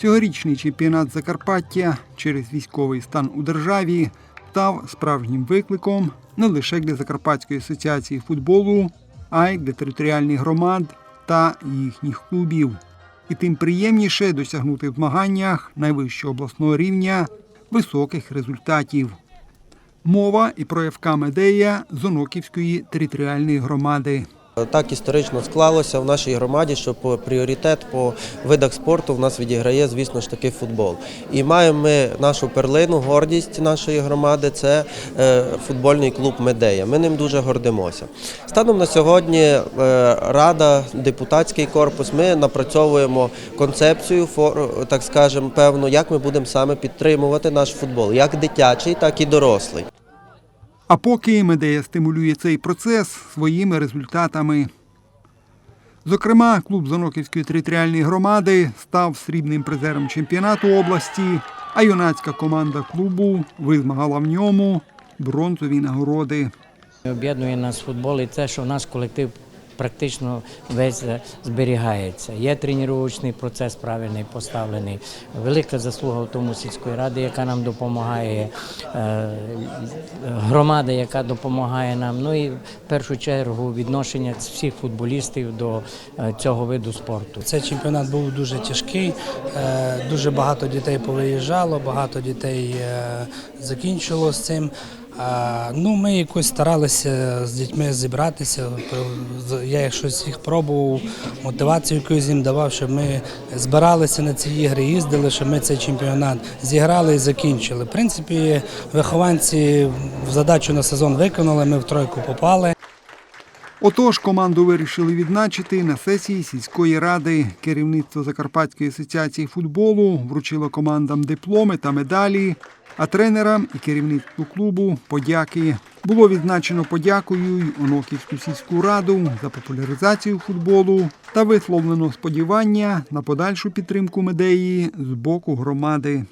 Цьогорічний чемпіонат Закарпаття через військовий стан у державі став справжнім викликом не лише для Закарпатської асоціації футболу, а й для територіальних громад та їхніх клубів. І тим приємніше досягнути в змаганнях найвищого обласного рівня високих результатів. Мова і про ФК Медея з Оноківської територіальної громади. Так історично склалося в нашій громаді, що по пріоритет по видах спорту в нас відіграє, звісно ж таки, футбол. І маємо ми нашу перлину, гордість нашої громади це е, футбольний клуб Медея. Ми ним дуже гордимося. Станом на сьогодні е, рада, депутатський корпус, ми напрацьовуємо концепцію, так скажемо, певну, як ми будемо саме підтримувати наш футбол, як дитячий, так і дорослий. А поки Медея стимулює цей процес своїми результатами. Зокрема, клуб Заноківської територіальної громади став срібним призером чемпіонату області, а юнацька команда клубу визмагала в ньому бронзові нагороди. Об'єднує нас футбол і те, що наш колектив практично весь зберігається. Є тренувальний процес правильний поставлений. Велика заслуга в тому сільської ради, яка нам допомагає, е, громада, яка допомагає нам. Ну і в першу чергу відношення всіх футболістів до е, цього виду спорту. Цей чемпіонат був дуже тяжкий, е, дуже багато дітей повиїжджало, багато дітей е, закінчило з цим. А, Ну, ми якось старалися з дітьми зібратися. Я щось їх пробував, мотивацію якусь їм давав, щоб ми збиралися на ці ігри, їздили, щоб ми цей чемпіонат зіграли і закінчили. В принципі, вихованці задачу на сезон виконали, ми в тройку попали. Отож, команду вирішили відзначити на сесії сільської ради. Керівництво Закарпатської асоціації футболу вручило командам дипломи та медалі, а тренерам і керівництву клубу подяки. Було відзначено подякою й Оноківську сільську раду за популяризацію футболу та висловлено сподівання на подальшу підтримку медеї з боку громади.